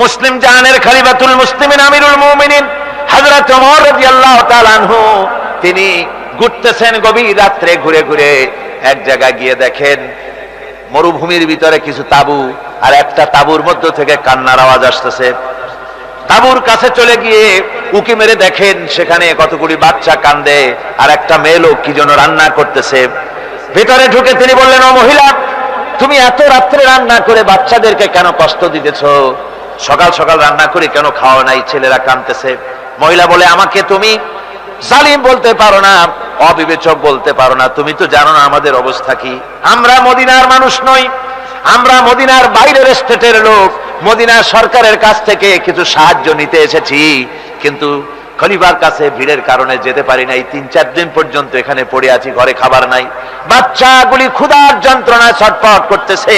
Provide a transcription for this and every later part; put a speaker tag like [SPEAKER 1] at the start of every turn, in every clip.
[SPEAKER 1] মুসলিম জাহানের খালিফাতুল মুসলিমিন আমিরুল মুমিনিন ওমর রাদিয়াল্লাহু আনহু, তিনি ঘুরতেছেন গভীর রাত্রে ঘুরে ঘুরে এক জায়গায় গিয়ে দেখেন মরুভূমির ভিতরে কিছু তাবু আর একটা তাবুর মধ্য থেকে কান্নার আওয়াজ আসতেছে। তাবুর কাছে চলে গিয়ে উকি মেরে দেখেন সেখানে কতগুলি বাচ্চা কান্দে আর একটা মেয়ে লোক কি যেন রান্না করতেছে। ভেতরে ঢুকে তিনি বললেন, ও মহিলা, তুমি এত রাত্রে রান্না করে বাচ্চাদেরকে কেন কষ্ট দিতেছ? সকাল সকাল রান্না করে, কেন খাওয়া নাই? ছেলেরা কাঁদতেছে মহিলা বলে, আমাকে তুমি জালিম বলতে পারো না, অবিবেচক বলতে পারো না। তুমি তো জানো না আমাদের অবস্থা কি। আমরা মদিনার মানুষ নই। আমরা মদিনার বাইরের স্টেটের লোক। মদিনার সরকারের কাছ থেকে কিছু সাহায্য নিতে এসেছি। কিন্তু খলিফার কাছে ভিড়ের কারণে যেতে পারি নাই। তিন চার দিন পর্যন্ত এখানে পড়ে আছি, ঘরে খাবার নাই। বাচ্চাগুলি ক্ষুধার যন্ত্রণায় ছটফট করতেছে।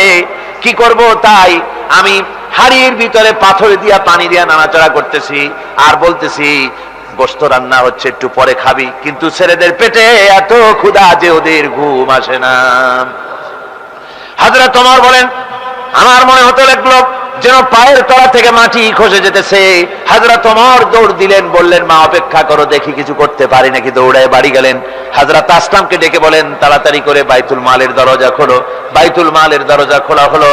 [SPEAKER 1] কি করব তাই আমি হাড়ির ভিতরে পাথর দিয়া পানি দিয়া নাড়াচাড়া করতেছি, আর বলতেছি গোস্ত রান্না হচ্ছে, একটু পরে খাবি। কিন্তু ছেলেদের পেটে এত ক্ষুধা যে ওদের ঘুম আসে না। হাজরা তোমার বলেন, আমার মনে হতে লাগল যেন পায়ের তলা থেকে মাটি খসে যেতেছে। হাজরা তোমার দৌড় দিলেন, বললেন, মা, অপেক্ষা করো, দেখি কিছু করতে পারি নাকি। দৌড়ায় বাড়ি গেলেন। হাজরাত আসলামকে ডেকে বলেন, তাড়াতাড়ি করে বাইতুল মালের দরজা খোলো। বাইতুল মালের দরজা খোলা হলো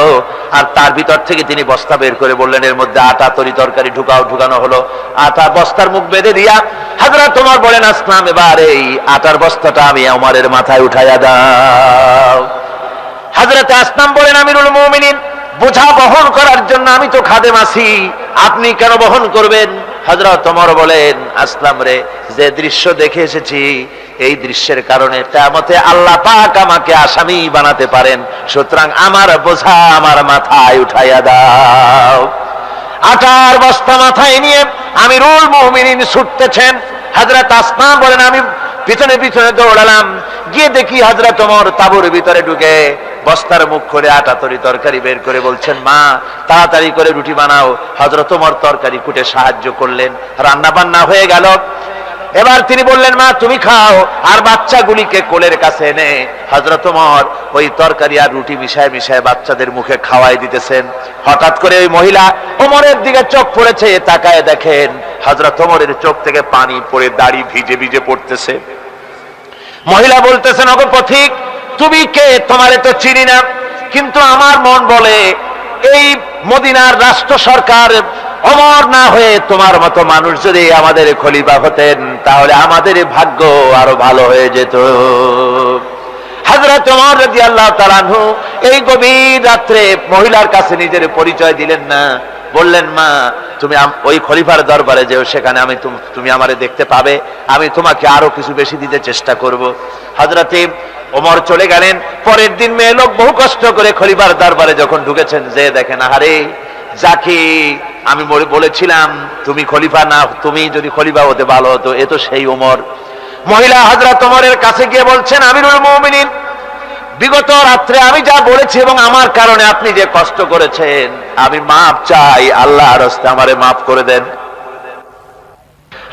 [SPEAKER 1] আর তার ভিতর থেকে তিনি বস্তা বের করে বললেন, এর মধ্যে আটা, তরি তরকারি ঢুকাও, ঢুকানো হলো। আটা বস্তার মুখ বেঁধে দিয়া হাজরা তোমার বলেন, আসলাম, এবার এই আটার বস্তাটা আমি আমারের মাথায় উঠাইয়া দাও। হাজরতে আসলাম বলেন, আমিরুল মুমিনিন বোঝা বহন করার জন্য আমি তো খাদেম আছি। আপনি কেন বহন করবেন? হজরত তোমার বলেন, আসলাম রে, যে দৃশ্য দেখে এসেছি, এই দৃশ্যের কারণে তেমতে আল্লাহ পাক আমাকে আসামি বানাতে পারেন। সুতরাং আমার বোঝা আমার মাথায় উঠাইয়া দাও। আটার বস্তা মাথায় নিয়ে আমি রুল মুমিনিন ছুটতেছেন। হাজরত আসলাম বলেন, আমি পিছনে পিছনে দৌড়ালাম। গিয়ে দেখি হাজরা তোমার তাবুর ভিতরে ঢুকে বস্তার মুখ করে আটা তরি তরকারি বের করে বলছেন, মা, তাড়াতাড়ি করে রুটি বানাও। হজরত তোমার তরকারি কুটে সাহায্য করলেন। রান্না বান্না হয়ে গেল। এবার তিনি বললেন, মা, তুমি খাও, আর বাচ্চাগুলিকে কোলের কাছে এনে। হজরত ওমর ওই তরকারি আর রুটি মিশায় মিশায় বাচ্চাদের মুখে খাওয়াই দিতেছেন। হঠাৎ করে ওই মহিলা ওমরের দিকে চোখ পড়েছে তাকায় দেখেন হজরত ওমরের চোখ থেকে পানি পড়ে, দাড়ি ভিজে ভিজে পড়তেছে। মহিলা বলতেছেন অগো পথিক তুমি কে? তোমারে তো চিনি না। কিন্তু আমার মন বলে, এই মদিনার রাষ্ট্র সরকার অমর না হয়ে তোমার মতো মানুষ যদি আমাদের খলিফা হতেন, তাহলে আমাদের ভাগ্য আরও ভালো হয়ে যেত। হাজরত ওমর রাদিয়াল্লাহু তাআলা এই গভীর রাত্রে মহিলার কাছে নিজের পরিচয় দিলেন না। বললেন, মা, তুমি ওই খলিফার দরবারে যেও, সেখানে আমি তুম- তুমি আমারে দেখতে পাবে। আমি তোমাকে আরও কিছু বেশি দিতে চেষ্টা করব। হজরতে ওমর চলে গেলেন। পরের দিন মেয়ে লোক বহু কষ্ট করে খলিফার দরবারে যখন ঢুকেছেন, যে দেখেন, আহারে, যাকে আমি বলেছিলাম, তুমি খলিফা না, তুমি যদি খলিফা হতে ভালো হতো এ তো সেই ওমর। মহিলা হজরত ওমরের কাছে গিয়ে বলছেন, আমিরুল মুমিনিন, বিগত রাত্রে আমি যা বলেছি এবং আমার কারণে আপনি যে কষ্ট করেছেন, আমি মাপ চাই আল্লাহ রস্তে আমারে মাফ করে দেন।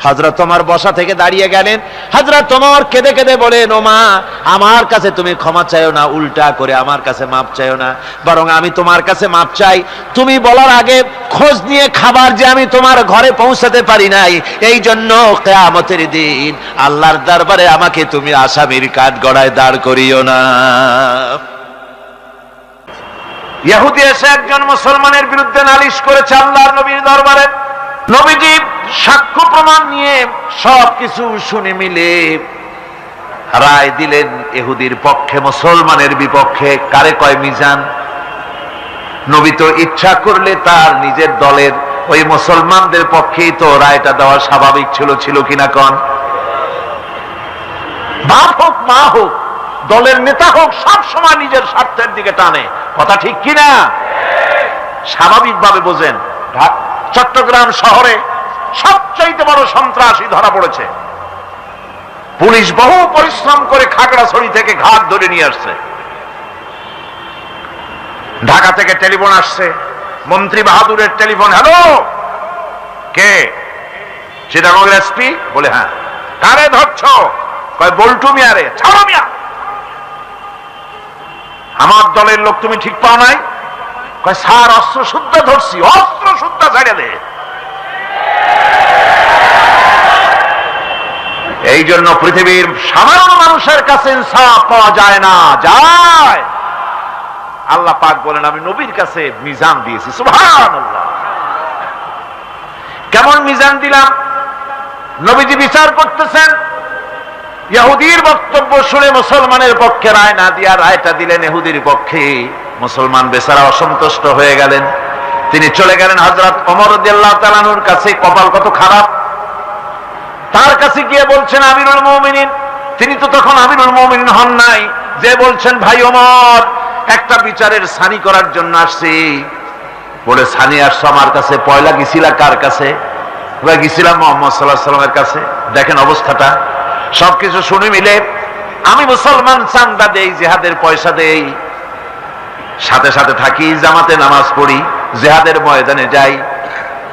[SPEAKER 1] হাজরত তোমার বসা থেকে দাঁড়িয়ে গেলেন। হাজরত তোমার কেঁদে কেঁদে বলেন ও মা আমার কাছে তুমি ক্ষমা চাইও না, উল্টা করে আমার কাছে মাপ চাইও না। বরং আমি তোমার কাছে মাপ চাই। তুমি বলার আগে খোঁজ নিয়ে খাবার যে আমি তোমার ঘরে পৌঁছাতে পারি নাই, এই জন্য কেয়ামতের দিন আল্লাহর দরবারে আমাকে তুমি আসামির কাঠ গড়ায় দাঁড় করিও না। ইহুদি এসে একজন মুসলমানের বিরুদ্ধে নালিশ করেছে আল্লাহর নবীর দরবারে। নবীজি সাক্ষ্য প্রমাণ নিয়ে সব কিছু শুনে মিলে রায় দিলেন এহুদির পক্ষে, মুসলমানের বিপক্ষে, কারে কয় মিজান? নবী তো ইচ্ছা করলে তার নিজের দলের ওই মুসলমানদের পক্ষেই তো রায়টা দেওয়া স্বাভাবিক ছিল ছিল কিনা কন? বাপ হোক, মা হোক, দলের নেতা হোক, সব সময় নিজের স্বার্থের দিকে টানে। কথা ঠিক কিনা? স্বাভাবিকভাবে বোঝেন। চট্টগ্রাম শহরে সবচাইতে বড় সন্ত্রাসী ধরা পড়েছে। পুলিশ বহু পরিশ্রম করে খাগড়াছড়ি থেকে ঘাট ধরে নিয়ে আসছে। ঢাকা থেকে টেলিফোন আসছে। মন্ত্রী বাহাদুরের টেলিফোন, হ্যালো, কে? চিটাগঙ্গের এসপি? বলে হ্যাঁ। কারে ধরছ? কয়, বল্টু মিয়ারে। ছাড়ো মিয়া! আমার দলের লোক তুমি ঠিক পাও নাই? কয়, স্যার অস্ত্র শুদ্ধ ধরছি। অস্ত্র শুদ্ধ ছেড়ে দে। জন্য পৃথিবীর সাধারণ মানুষের কাছে ইনসাফ পাওয়া যায় না। যায়। আল্লাহ পাক বলেন, আমি নবীর কাছে মিজান দিয়েছি। কেমন মিজান দিলাম? নবীজি বিচার করতেছেন। ইহুদির বক্তব্য শুনে মুসলমানের পক্ষে রায় না দিয়া রায়টা দিলেন এহুদির পক্ষে। মুসলমান বেচারা অসন্তুষ্ট হয়ে গেলেন। তিনি চলে গেলেন হজরত অমর কাছে। কপাল কত খারাপ। তার কাছে গিয়ে বলছেন আমিরুল মৌমিনিন। তিনি তো তখন আমিরুল মৌমিনিন হন নাই। যে বলছেন, ভাই ওমর, একটা বিচারের সানি করার জন্য আসছি। বলে, সানি, আসছো আমার কাছে? পয়লা গেছিলা কার কাছে? গেছিলাম মোহাম্মদ সাল্লাহ সাল্লামের কাছে। দেখেন অবস্থাটা। সবকিছু শুনে মিলে, আমি মুসলমান, চান্দা দেই, জেহাদের পয়সা দেই। সাথে সাথে থাকি, জামাতে নামাজ পড়ি, জেহাদের ময়দানে যাই।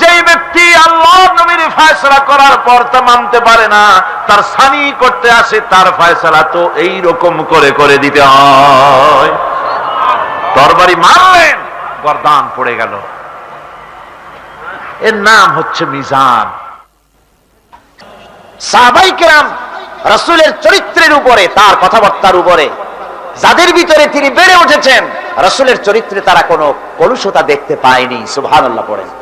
[SPEAKER 1] যেই ব্যক্তি আল্লাহ নবীর ফয়সলা করার পর তা মানতে পারে না, তার সানি করতে আসে, তার ফয়সলা তো এই রকম করে করে দিতে হয়। তরবারি মারলেন, গরদান পড়ে গেল। এর নাম হচ্ছে মিজান।
[SPEAKER 2] সাহাবাই রসুলের চরিত্রের উপরে, তার কথাবার্তার উপরে, যাদের ভিতরে তিনি বেড়ে উঠেছেন, রসুলের চরিত্রে তারা কোনো কলুষতা দেখতে পায়নি। সুভান আল্লাহ পড়েন।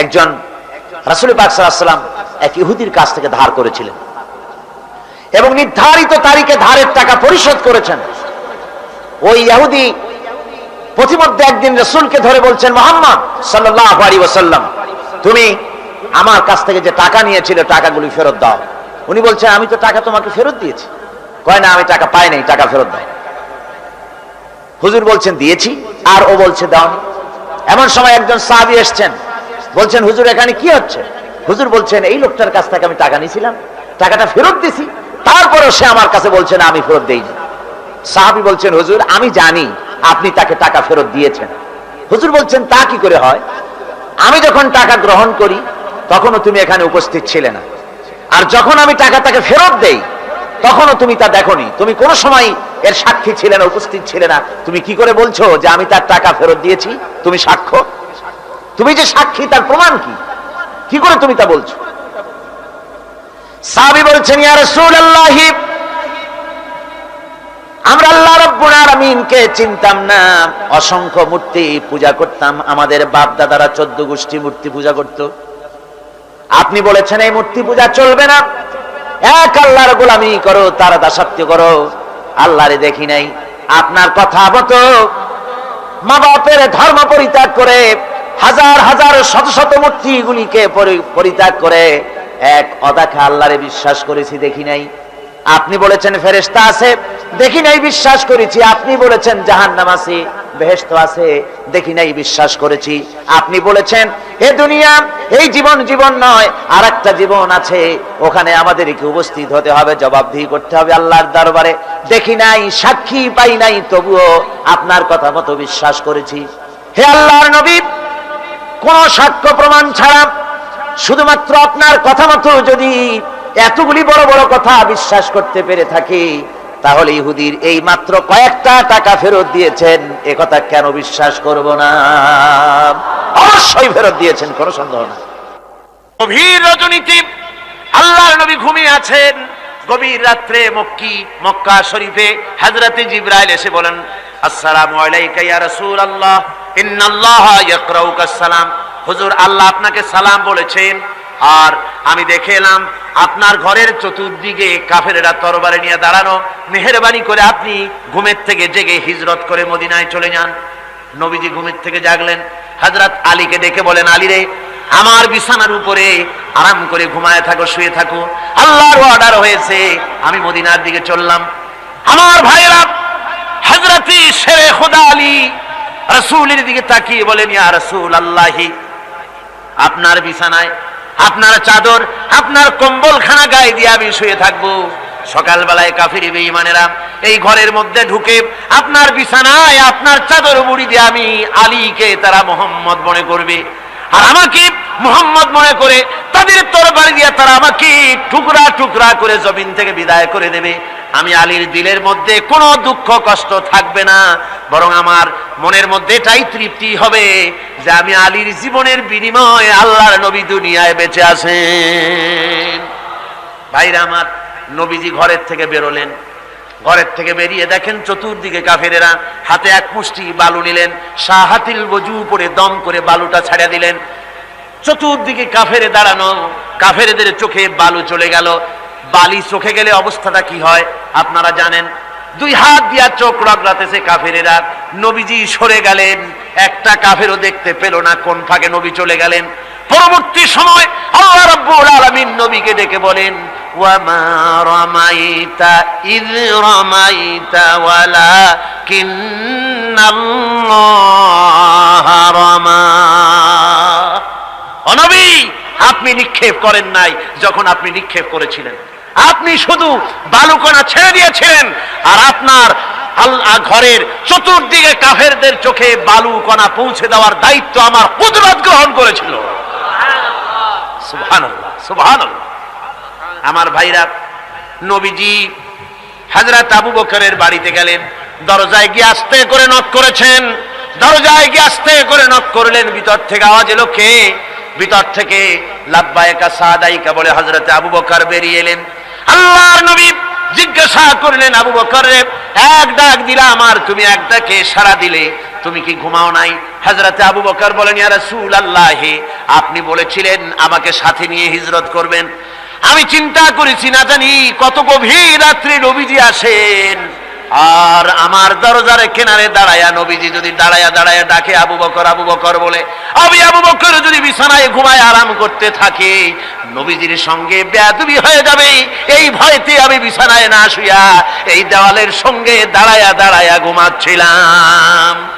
[SPEAKER 2] একজন রসুল পাকসাল্লাম এক ইহুদির কাছ থেকে ধার করেছিলেন। এবং নির্ধারিত তারিখে ধারের টাকা পরিশোধ করেছেন। ওই ইহুদি প্রতিমধ্যে একদিন রসুলকে ধরে বলছেন, মোহাম্মদ সাল্লাহ ওসাল্লাম তুমি আমার কাছ থেকে যে টাকা নিয়েছিল, টাকাগুলি ফেরত দাও। উনি বলছেন, আমি তো টাকা তোমাকে ফেরত দিয়েছি। কয়, না, আমি টাকা পাই নাই, টাকা ফেরত দাও। হুজুর বলছেন, দিয়েছি। আর ও বলছে দাও এমন সময় একজন সাহাবি এসছেন বলছেন, হুজুর, এখানে কি হচ্ছে? হুজুর বলছেন, এই লোকটার কাছ থেকে আমি টাকা নিয়েছিলাম, টাকাটা ফেরত দিছি, তারপরেও সে আমার কাছে বলছে, না, আমি ফেরত দেইনি। সাহাবি বলছেন, হুজুর, আমি জানি আপনি তাকে টাকা ফেরত দিয়েছেন। হুজুর বলছেন, তা কি করে হয়? আমি যখন টাকা গ্রহণ করি, তখনও তুমি এখানে উপস্থিত ছিলে না। আর যখন আমি টাকা তাকে ফেরত দেই, তখনও তুমি তা দেখনি। তুমি কোন সময় এর সাক্ষী ছিলে না, উপস্থিত ছিলে না। তুমি কি করে বলছো যে আমি তার টাকা ফেরত দিয়েছি? তুমি সাক্ষ্য? তুমি যে সাক্ষী, তার প্রমাণ কি? কি করে তুমি তা বলছো? সাহাবি বলছেন আমরা আল্লাহ রব্বুল আলামিনকে চিনতাম না। অসংখ্য মূর্তি পূজা করতাম। আমাদের বাপ দাদারা চোদ্দ গোষ্ঠী মূর্তি পূজা করত। আপনি বলেছেন, এই মূর্তি পূজা চলবে না। এক আল্লাহর গোলামি করো, তার দাসত্ব করো। আল্লাহরে দেখি নাই। আপনার কথা মতো মা বাপের ধর্ম পরিত্যাগ করে হাজার হাজার শত শত মূর্তিগুলিকে পরি- পরিত্যাগ করে এক অদাখা আল্লাহরে বিশ্বাস করেছি, দেখি নাই। আপনি বলেছেন ফেরেস্তা আছে। দেখি নাই, বিশ্বাস করেছি। আপনি বলেছেন, জাহান্নাম আছে বেহেস্ত আছে। দেখি নাই, বিশ্বাস করেছি। আপনি বলেছেন এ দুনিয়া, এই জীবন জীবন নয় আর একটা জীবন আছে। ওখানে আমাদেরকে উপস্থিত হতে হবে, জবাবদিহি করতে হবে আল্লাহর দরবারে। দেখি নাই, সাক্ষী পাই নাই, তবুও আপনার কথা মতো বিশ্বাস করেছি। হে আল্লাহর নবী কোন সাক্ষ্য প্রমাণ ছাড়া শুধুমাত্র আপনার কথা মতো যদি এতগুলি বড় বড় কথা বিশ্বাস করতে পেরে থাকি, তাহলে ইহুদির এই মাত্র কয়েকটা টাকা ফেরত দিয়েছেন, এ কথা কেন বিশ্বাস করব না? অবশ্যই ফেরত দিয়েছেন, কোনো সন্দেহ না
[SPEAKER 1] গভীর রজনীতি আল্লাহর নবী ঘুমিয়ে আছেন। গভীর রাত্রে মক্কি, মক্কা শরীফে হযরতে জিবরাইল এসে বলেন, আসসালামু আলাইকা ইয়া রাসূলুল্লাহ। সালাম। হুজুর, আল্লাহ আপনাকে সালাম বলেছেন। আর আমি দেখে এলাম, আপনার ঘরের চতুর্দিকে কাফেরেরা তরবারে নিয়ে দাঁড়ানো। মেহেরবানি করে আপনি ঘুমের থেকে জেগে হিজরত করে মদিনায় চলে যান। নবীজি ঘুমের থেকে জাগলেন। হযরত আলীকে ডেকে বলেন, আলী রে, আমার বিছানার উপরে আরাম করে ঘুমায় থাকো, শুয়ে থাকো। আল্লাহর অর্ডার হয়েছে, আমি মদিনার দিকে চললাম। আমার ভাইরা হজরতি শেরে খোদা আলী রসুলের দিকে তাকিয়ে বলেন, ইয়া রসুল আল্লাহি
[SPEAKER 2] আপনার বিছানায়, আপনার চাদর, আপনার কম্বলখানা গায়ে দিয়ে আমি শুয়ে থাকব। সকালবেলায় কাফিরি বেঈমানেরা এই ঘরের মধ্যে ঢুকে আপনার বিছানায়, আপনার চাদর মুড়ি দিয়ে আমি আলীকে তারা মোহাম্মদ মনে করবে। আর আমাকে মোহাম্মদ মনে করে তাদের তরবারি দিয়ে তারা আমাকে টুকরা টুকরা করে জমিন থেকে বিদায় করে দেবে। আমি আলীর দিলের মধ্যে কোনো দুঃখ, কষ্ট থাকবে না। বরং আমার মনের মধ্যে এটাই তৃপ্তি হবে যে আমি আলীর জীবনের বিনিময়ে আল্লাহর নবী দুনিয়ায় বেঁচে আছেন। ভাইরা আমার নবীজি ঘরের থেকে বেরোলেন। ঘরের থেকে বেরিয়ে দেখেন চতুর্দিকে কাফেরেরা হাতে এক মুষ্টি বালু নিলেন শাহাতিল বজু পরে দম করে বালুটা ছাড়া দিলেন। চতুর্দিকে কাফেরে দাঁড়ানো, কাফেরেদের চোখে বালু চলে গেল। বালি চোখে গেলে অবস্থাটা কি হয়? আপনারা জানেন। দুই হাত দিয়া চোখ রগড়াতেছে কাফেরেরা। নবীজি সরে গেলেন। একটা কাফেরও দেখতে পেল না, কোন ফাঁকে নবী চলে গেলেন। পরবর্তী সময় আল্লাহ রাব্বুল আলামিন নবীকে ডেকে বলেন অনবী, আপনি নিক্ষেপ করেন নাই যখন আপনি নিক্ষেপ করেছিলেন। আপনি শুধু বালুকণা ছেড়ে দিয়েছিলেন, আর আপনার আল্লাহ ঘরের চতুর্দিকে কাফেরদের চোখে বালু কণা পৌঁছে দেওয়ার দায়িত্ব আমার কুদরত গ্রহণ করেছিল। আমার ভাইরা, নবীজি হাজরাত আবু বকরের বাড়িতে গেলেন, দরজায় গিয়ে আস্তে করে নক করেছেন, দরজায় গিয়ে আস্তে করে নক করলেন, ভিতর থেকে আওয়াজ এলো কে? ভিতর থেকে লাব্বায়কা সাদাইকা বলে হজরতে আবু বকর বেরিয়ে এলেন। আল্লাহর নবী জিজ্ঞাসা করলেন, আবু বকর, এক ডাক দিলাম আর তুমি এক ডাকে সারা দিলে, তুমি কি ঘুমাও নাই? হাজরাতে আবু বকর বলেন, ইয়া রাসূল আপনি বলেছিলেন, আমাকে সাথে নিয়ে হিজরত করবেন। আমি চিন্তা করেছি, না জানি, কত গভীর রাত্রি নবীজি আসেন। আর আমার দরজার কিনারে দাঁড়ায়া নবীজি যদি দাঁড়ায়া দাঁড়ায়া ডাকে আবু বকর আবু বকর বলে, আমি আবু বকর যদি বিছানায় ঘুমায় আরাম করতে থাকে, নবীজির সঙ্গে ব্যাধবি হয়ে যাবে। এই ভয়তে আমি বিছানায় না শুয়া এই দেওয়ালের সঙ্গে দাঁড়ায়া দাঁড়ায়া ঘুমাচ্ছিলাম।